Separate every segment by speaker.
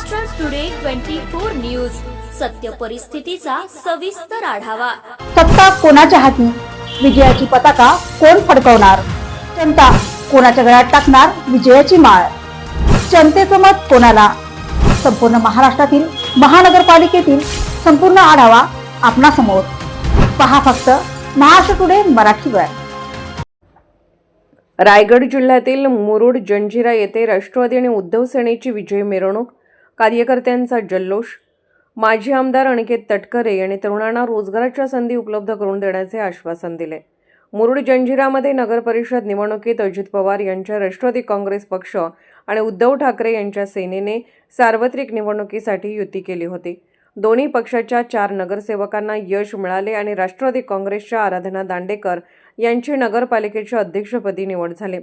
Speaker 1: Maharashtra today twenty four news सत्य परिस्थितीचा सविस्तर आढावा.
Speaker 2: सत्ता कोणाच्या हाती? विजयाची पताका कोण फडकवणार? जनता कोणाच्या गळ्यात टाकणार विजयाची माळ? जनतेचं मत कोणाला? संपूर्ण महाराष्ट्रातील महानगरपालिकेतील संपूर्ण आढावा आपणासमोर. पहा फक्त महाराष्ट्र टुडे मराठीवर
Speaker 3: रायगड जिल्ह्यातील मुरुड जंजिरा येथे राष्ट्रवादी आणि उद्धव सेनेची विजयी मिरवणूक. कार्यकर्त्यांचा जल्लोष माजी आमदार अनिकेत तटकरे यांनी तरुणांना रोजगाराच्या संधी उपलब्ध करून देण्याचे आश्वासन दिले. मुरुड जंजिरामध्ये नगरपरिषद निवडणुकीत अजित पवार यांच्या राष्ट्रवादी काँग्रेस पक्ष आणि उद्धव ठाकरे यांच्या सेनेने सार्वत्रिक निवडणुकीसाठी युती केली होती. दोन्ही पक्षाच्या चार नगरसेवकांना यश मिळाले आणि राष्ट्रवादी काँग्रेसच्या आराधना दांडेकर यांची नगरपालिकेच्या अध्यक्षपदी निवड झाली.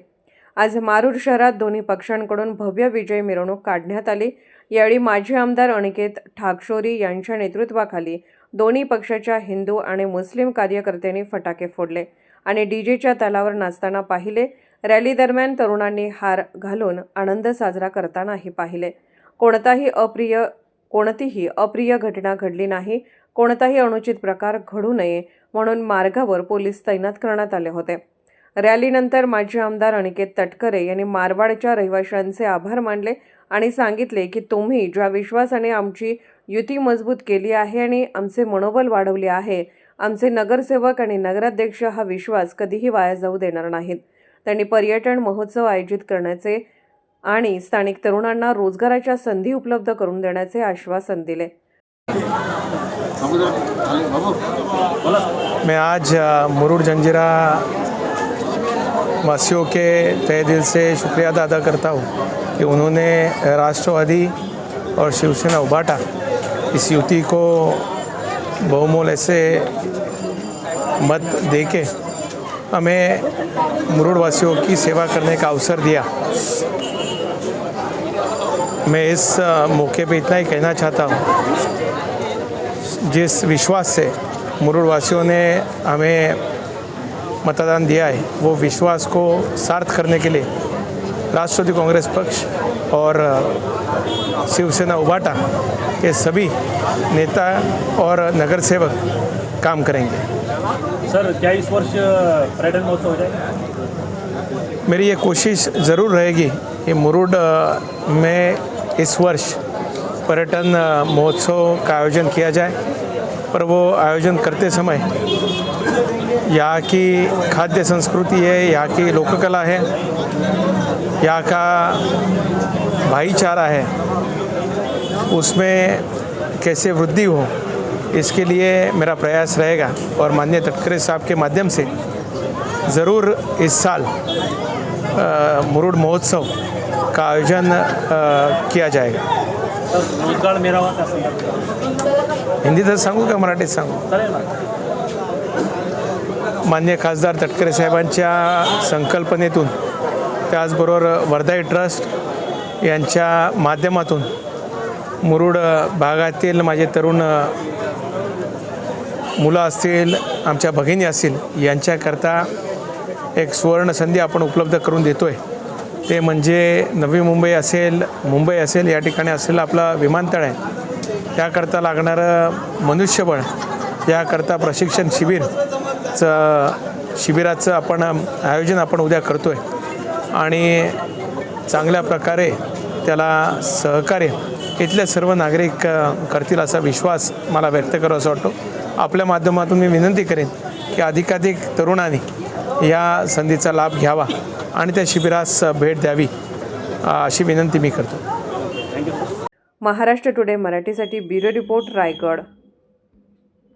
Speaker 3: आज मारूर शहरात दोन्ही पक्षांकडून भव्य विजय मिरवणूक काढण्यात आली यावेळी माजी आमदार अनिकेत ठाकशोरी यांच्या नेतृत्वाखाली दोन्ही पक्षाच्या हिंदू आणि मुस्लिम कार्यकर्त्यांनी फटाके फोडले आणि डीजेच्या तालावर नाचताना पाहिले. रॅली दरम्यान तरुणांनी हार घालून आनंद साजरा करतानाही पाहिले. कोणताही अप्रिय कोणतीही अप्रिय घटना घडली नाही. कोणताही अनुचित प्रकार घडू नये म्हणून मार्गावर पोलीस तैनात करण्यात आले होते. रॅलीनंतर माजी आमदार अनिकेत तटकरे यांनी मारवाडच्या रहिवाशांचे आभार मानले. आणि सांगितले की तुम्ही ज्या विश्वासाने आमची युती मजबूत केली आहे आणि आमचे मनोबल वाढवले आहे आमचे नगरसेवक आणि नगराध्यक्ष हा विश्वास कधीही वाया जाऊ देणार नाहीत. त्यांनी पर्यटन महोत्सव आयोजित करण्याचे आणि स्थानिक तरुणांना रोजगाराच्या संधी उपलब्ध करून देण्याचे आश्वासन दिले.
Speaker 4: मैं आज मुरुड जंजीरा वासियों के तहे दिल से शुक्रिया अदा अदा करता हूँ कि उन्होंने राष्ट्रवादी और शिवसेना उबाटा इस युति को बहुमोल ऐसे मत दे के हमें मुरुड वासियों की सेवा करने का अवसर दिया। मैं इस मौके पे इतना ही कहना चाहता हूँ। जिस विश्वास से मुरुड वासियों ने हमें मतदान दिया है। वो विश्वास को सार्थ करने के लिए राष्ट्रवादी कांग्रेस पक्ष और शिवसेना उबाटा के सभी नेता और नगर सेवक काम करेंगे।
Speaker 5: सर क्या इस वर्ष पर्यटन महोत्सव हो जाएगा?
Speaker 4: मेरी ये कोशिश ज़रूर रहेगी कि मुरुड में इस वर्ष पर्यटन महोत्सव का आयोजन किया जाए। पर वो आयोजन करते समय यहाँ की खाद्य संस्कृति है यहाँ की लोककला है यहाँ का भाईचारा है उसमें कैसे वृद्धि हो इसके लिए मेरा प्रयास रहेगा। और माननीय तटकरे साहब के माध्यम से ज़रूर इस साल मुरुड महोत्सव का आयोजन किया जाएगा।
Speaker 5: रोज़गार त्या संदर्भात
Speaker 4: हिंदीतच सांगू का मराठीत सांगू मान्य खासदार तटकरे साहेबांच्या संकल्पनेतून त्याचबरोबर वर्धाई ट्रस्ट यांच्या माध्यमातून मुरुड भागातील माझे तरुण मुलं असतील आमच्या भगिनी असतील यांच्याकरता एक सुवर्ण संधी आपण उपलब्ध करून देतो आहे ते म्हणजे नवी मुंबई असेल मुंबई असेल या ठिकाणी असलेलं आपलं विमानतळ आहे. त्याकरता लागणारं मनुष्यबळ याकरता प्रशिक्षण चं शिबिराचं आपण आयोजन आपण उद्या करतो आहे आणि चांगल्या प्रकारे त्याला सहकार्य इथले सर्व नागरिक करतील असा विश्वास मला व्यक्त करावा असं वाटतो. आपल्या माध्यमातून मी विनंती करेन की अधिकाधिक तरुणांनी या संधीचा लाभ घ्यावा आणि त्या शिबिरास भेट द्यावी अशी विनंती मी करतो.
Speaker 3: महाराष्ट्र टुडे मराठीसाठी ब्युरो रिपोर्ट रायगड.